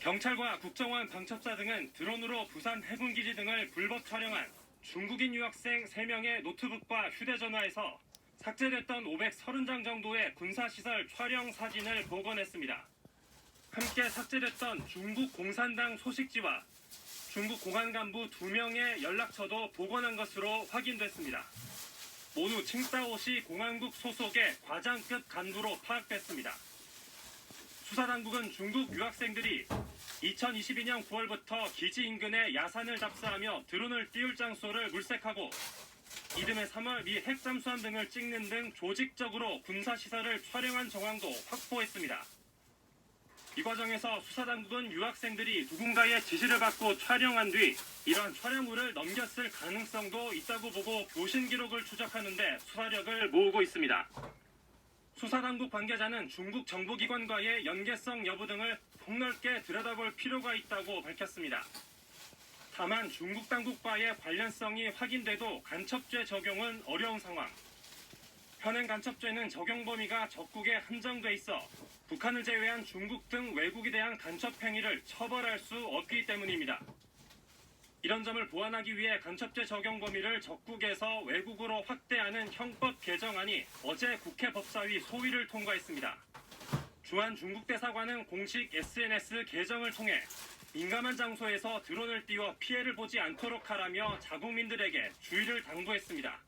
경찰과 국정원 방첩사 등은 드론으로 부산 해군기지 등을 불법 촬영한 중국인 유학생 3명의 노트북과 휴대전화에서 삭제됐던 530장 정도의 군사시설 촬영 사진을 복원했습니다. 함께 삭제됐던 중국 공산당 소식지와 중국 공안 간부 2명의 연락처도 복원한 것으로 확인됐습니다. 모두 칭다오시 공안국 소속의 과장급 간부로 파악됐습니다. 수사당국은 중국 유학생들이 2022년 9월부터 기지 인근에 야산을 잡사하며 드론을 띄울 장소를 물색하고 이듬해 3월 미 핵잠수함 등을 찍는 등 조직적으로 군사시설을 촬영한 정황도 확보했습니다. 이 과정에서 수사당국은 유학생들이 누군가의 지시를 받고 촬영한 뒤 이러한 촬영물을 넘겼을 가능성도 있다고 보고 교신 기록을 추적하는데 수사력을 모으고 있습니다. 수사당국 관계자는 중국 정보기관과의 연계성 여부 등을 폭넓게 들여다볼 필요가 있다고 밝혔습니다. 다만 중국 당국과의 관련성이 확인돼도 간첩죄 적용은 어려운 상황. 현행 간첩죄는 적용 범위가 적국에 한정돼 있어 북한을 제외한 중국 등 외국에 대한 간첩 행위를 처벌할 수 없기 때문입니다. 이런 점을 보완하기 위해 간첩죄 적용 범위를 적국에서 외국으로 확대하는 형법 개정안이 어제 국회 법사위 소위를 통과했습니다. 주한 중국 대사관은 공식 SNS 계정을 통해 민감한 장소에서 드론을 띄워 피해를 보지 않도록 하라며 자국민들에게 주의를 당부했습니다.